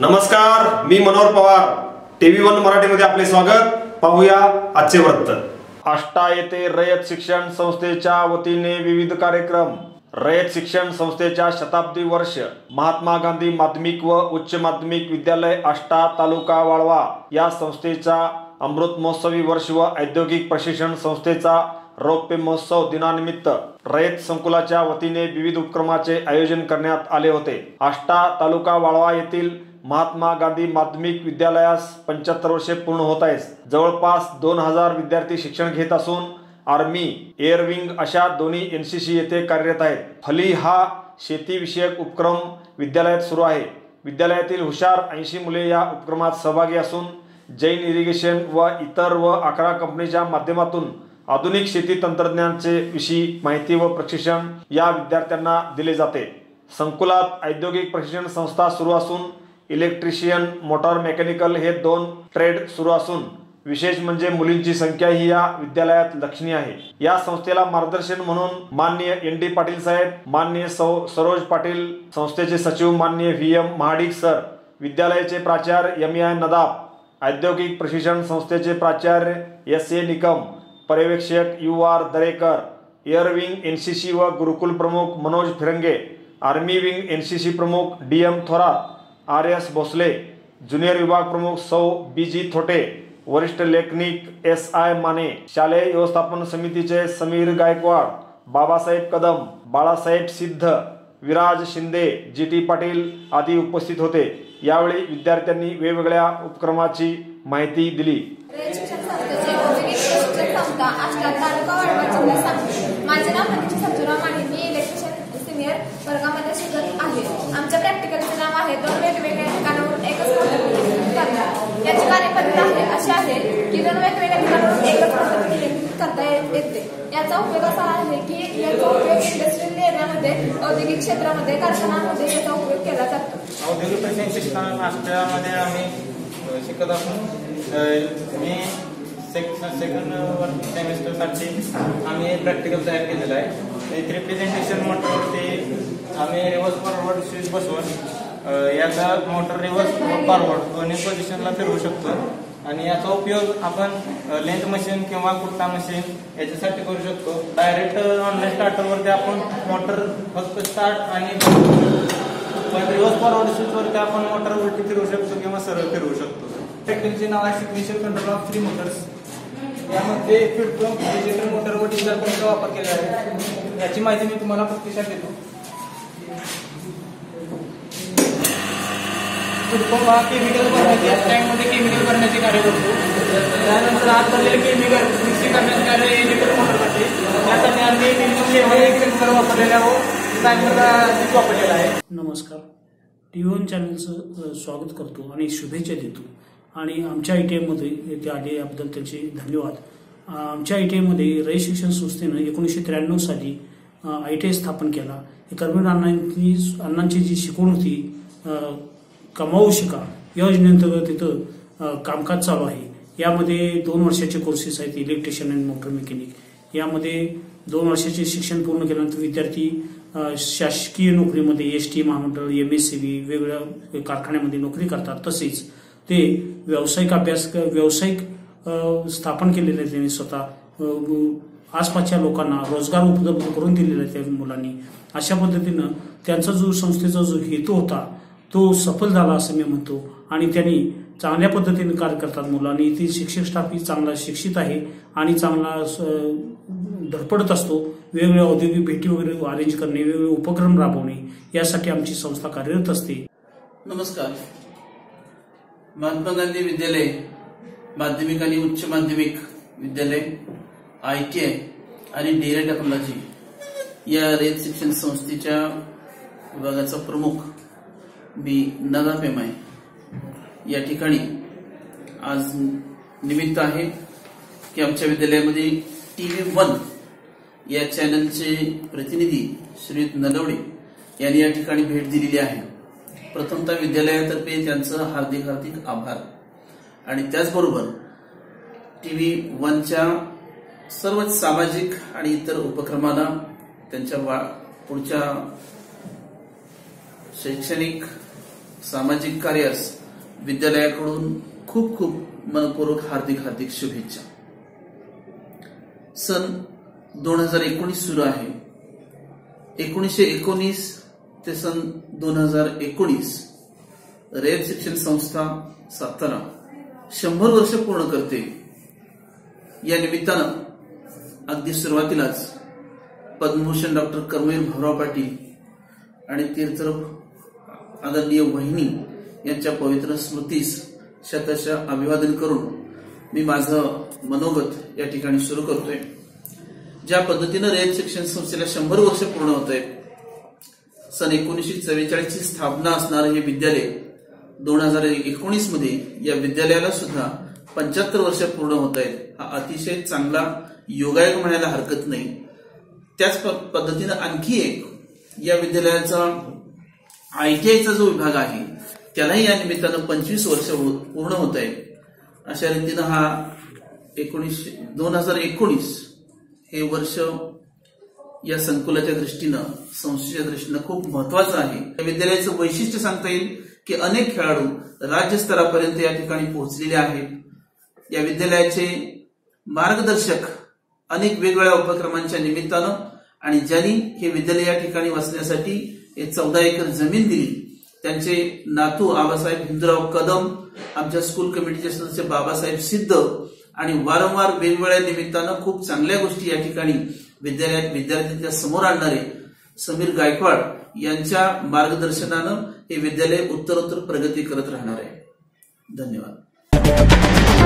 नमस्कार मी Manohar Pawar. TV one मराठीमध्ये आपले स्वागत. पाहूया आजचे वृत्त. आष्टा येथे रयत शिक्षण संस्थेच्या वतीने विविध कार्यक्रम. रयत शिक्षण संस्थेच्या शताब्दी वर्ष. महात्मा गांधी माध्यमिक व उच्च माध्यमिक विद्यालय आष्टा तालुका वाळवा या संस्थेचा अमृत महोत्सवी वर्ष व औद्योगिक प्रशिक्षण संस्थेचा रौप्य महोत्सव दिनानिमित्त रयत संकुलाच्या वतीने विविध उपक्रमाचे आयोजन करण्यात आले होते. आष्टा तालुका वाळवा येथील महात्मा गांधी माध्यमिक विद्यालयास पंच्याहत्तर वर्षे पूर्ण होत आहेत. जवळपास दोन हजार विद्यार्थी शिक्षण घेत असून आर्मी एअरविंग अशा दोन्ही एन सी सी येथे कार्यरत आहेत. फली हा शेतीविषयक उपक्रम विद्यालयात सुरू आहे. विद्यालयातील हुशार ऐंशी मुले या उपक्रमात सहभागी असून जैन इरिगेशन व इतर व अकरा कंपनीच्या माध्यमातून आधुनिक शेती तंत्रज्ञानचे विषयी माहिती व प्रशिक्षण या विद्यार्थ्यांना दिले जाते. संकुलात औद्योगिक प्रशिक्षण संस्था सुरू असून इलेक्ट्रिशियन मोटार मेकॅनिकल हे दोन ट्रेड सुरू असून विशेष म्हणजे मुलींची संख्या ही या विद्यालयात लक्षणीय आहे. या संस्थेला मार्गदर्शन म्हणून माननीय एन डी पाटील साहेब माननीय सौ सरोज पाटील संस्थेचे सचिव माननीय व्ही एम महाडिक सर विद्यालयाचे प्राचार्य एम आय नदाब औद्योगिक प्रशिक्षण संस्थेचे प्राचार्य एस ए निकम पर्यवेक्षक U R Darekar air wing N C C व गुरुकुल प्रमुख Manoj Phirange army wing N C C प्रमुख D M Thorat R S Bhosale junior विभाग प्रमुख सौ बी जी थोटे वरिष्ठ लेखनिक एस आय माने शालेय व्यवस्थापन समितीचे समीर गायकवाड बाबासाहेब कदम बाळासाहेब सिद्ध विराज शिंदे जी टी पाटील आदी उपस्थित होते. यावेळी विद्यार्थ्यांनी वेगवेगळ्या उपक्रमाची माहिती दिली रयत शिक्षण संस्थेची औद्योगिक प्रशिक्षण संस्था आष्टा तालुका वाळवा जिल्हा सांगली माझे नाव प्रतीक्षा सज्जूराम आहे मी इलेक्ट्रिशियन सिनियर वर्गामध्ये शिकत आहे आमच्या प्रॅक्टिकलचे नाव आहे दोन वेगवेगळ्या ठिकाणावरून एकच पद्धती करणार याची कार्यपद्धती असेल की दोन वेगवेगळ्या ठिकाणावरून एकच पद्धती करता येते. याचा उपयोग असा आहे की याचा उपयोग इंडस्ट्रियल एरियामध्ये औद्योगिक क्षेत्रामध्ये कारखान्यामध्ये याचा उपयोग केला जातो. औद्योगिक प्रशिक्षण नाश्त्यामध्ये आम्ही शिकत असून मी सेकंड वन सेमिस्टरसाठी आम्ही प्रॅक्टिकल तयार केलेलं आहे. एक रिप्रेझेंटेशन मोटरवरती आम्ही रिव्हर्स फॉरवर्ड स्विच बसवून याचा मोटर रिव्हर्स फॉरवर्ड दोन्ही पोझिशनला फिरवू शकतो. आणि याचा उपयोग आपण लेंथ मशीन किंवा कुर्ता मशीन याच्यासाठी करू शकतो. डायरेक्ट ऑनलाईन स्टार्टरवरती आपण मोटर फक्त स्टार्ट आणि पण रिव्हर्स फॉरवर्ड स्विचवरती आपण मोटर उलटी फिरवू शकतो किंवा सरळ फिरवू शकतो. टेक्निकचे नाव आहे signature control of three motors यामध्ये फिरतो डिजिटल मोटर डिझेल पंपचा वापर केला आहे याची माहिती मी तुम्हाला प्रत्यक्षात देतो. फुटपंप हा केमिकल भरण्याचे टँकमध्ये केमिकल भरण्याचे कार्य करतो. त्यानंतर आत भरलेले केमिकल मिक्सिंग करण्याचे कार्य इलेक्ट्रिक मोटरसाठी त्यासाठी आम्ही मिनिमम लेव्हल एक सेन्सर वापरलेला व टायमर वापरलेला आहे. नमस्कार. टी व्ही चॅनलचं स्वागत करतो आणि शुभेच्छा देतो. आणि आमच्या आय टी आयमध्ये येथे आले याबद्दल त्यांचे धन्यवाद. आमच्या आय टी आयमध्ये रय शिक्षण संस्थेनं एकोणीसशे त्र्याण्णव साली आय टी आय स्थापन केला. हे कर्मवीर अण्णांची अण्णांची जी शिकवण होती कमावू शिका या योजनेअंतर्गत तिथं कामकाज चालू आहे. यामध्ये दोन वर्षाचे कोर्सेस आहेत इलेक्ट्रिशियन आणि मोटर मेकॅनिक यामध्ये दोन वर्षाचे शिक्षण पूर्ण केल्यानंतर विद्यार्थी शासकीय नोकरीमध्ये एस टी महामंडळ एम एस सी बी वेगवेगळ्या कारखान्यामध्ये नोकरी करतात. तसेच ते व्यावसायिक अभ्यास व्यावसायिक स्थापन केलेले त्यांनी स्वतः. आसपासच्या लोकांना रोजगार उपलब्ध करून दिलेला आहे त्या मुलांनी. अशा पद्धतीनं त्यांचा जो संस्थेचा जो हेतू होता तो सफल झाला असं मी म्हणतो. आणि त्यांनी चांगल्या पद्धतीने कार्य करतात मुलं आणि येथील शिक्षक स्टाफ ही चांगला शिक्षित आहे आणि चांगला धडपडत असतो. वेगवेगळ्या औद्योगिक भेटी वगैरे अरेंज करणे वेगवेगळे उपक्रम राबवणे यासाठी आमची संस्था कार्यरत असते. नमस्कार. महात्मा गांधी विद्यालय माध्यमिक आणि उच्च माध्यमिक विद्यालय आय टी आय आणि डेरा टेक्नॉलॉजी या रेल शिक्षण संस्थेच्या विभागाचा प्रमुख मी नगाफेम आहे. या ठिकाणी आज निमित्त आहे की आमच्या विद्यालयामध्ये टी व्ही वन या चॅनलचे प्रतिनिधी श्री नलवडे यांनी या ठिकाणी भेट दिलेली आहे. प्रथमतः विद्यालयातर्फे त्यांचं हार्दिक हार्दिक आभार. आणि त्याचबरोबर टी व्ही वनच्या सर्वच सामाजिक आणि इतर उपक्रमाला त्यांच्या वा- पुढच्या शैक्षणिक सामाजिक कार्यास विद्यालयाकडून खूप खूप मनपूर्वक हार्दिक हार्दिक शुभेच्छा. सन दोन हजार एकोणीस सुरू आहे. एकोणीसशे एकोणीस ते सन दोन हजार एकोणीस रेल शिक्षण संस्था सातारा शंभर वर्ष पूर्ण करते. या निमित्तानं अगदी सुरुवातीलाच पद्मभूषण डॉक्टर कर्मवीर भाऊराव पाटील आणि तीर्थ आदरणीय वहिनी यांच्या पवित्र स्मृतीस शतशः अभिवादन करून मी माझं मनोगत या ठिकाणी सुरू करतोय. ज्या पद्धतीनं रयत शिक्षण संस्थेला शंभर वर्ष पूर्ण होत आहे सन एकोणीसशे चव्वेचाळीसची स्थापना असणारं हे विद्यालय दोन हजार एकोणीसमध्ये या विद्यालयाला सुद्धा पंच्याहत्तर वर्ष पूर्ण होत आहेत हा अतिशय चांगला योगायोग म्हणायला हरकत नाही. त्याच प- पद्धतीनं आणखी एक या विद्यालयाचा आयटीआयचा जो विभाग आहे त्यालाही या निमित्तानं पंचवीस वर्ष हो- पूर्ण होत आहे अशा रीतीनं हा एकोणीसशे दोन हजार एकोणीस हे वर्ष या संकुलाच्या दृष्टीनं संस्थेच्या दृष्टीनं खूप महत्वाचं आहे. या विद्यालयाचं वैशिष्ट्य सांगता येईल की अनेक खेळाडू राज्यस्तरापर्यंत या ठिकाणी पोहोचलेले आहेत. या विद्यालयाचे मार्गदर्शक अनेक वेगवेगळ्या उपक्रमांच्या निमित्तानं आणि ज्यांनी हे विद्यालय या ठिकाणी वसण्यासाठी हे चौदा एकर जमीन दिली. त्यांचे नातू आबासाहेब हिंदूराव कदम आमच्या स्कूल कमिटीचे सदस्य बाबासाहेब सिद्ध आणि वारंवार वेगवेगळ्या निमित्तानं खूप चांगल्या गोष्टी या ठिकाणी विद्यालयात विद्यार्थ्यांच्या समोर आणणारे समीर गायकवाड यांच्या मार्गदर्शनानं हे विद्यालय उत्तरोत्तर प्रगती करत राहणार आहे. धन्यवाद.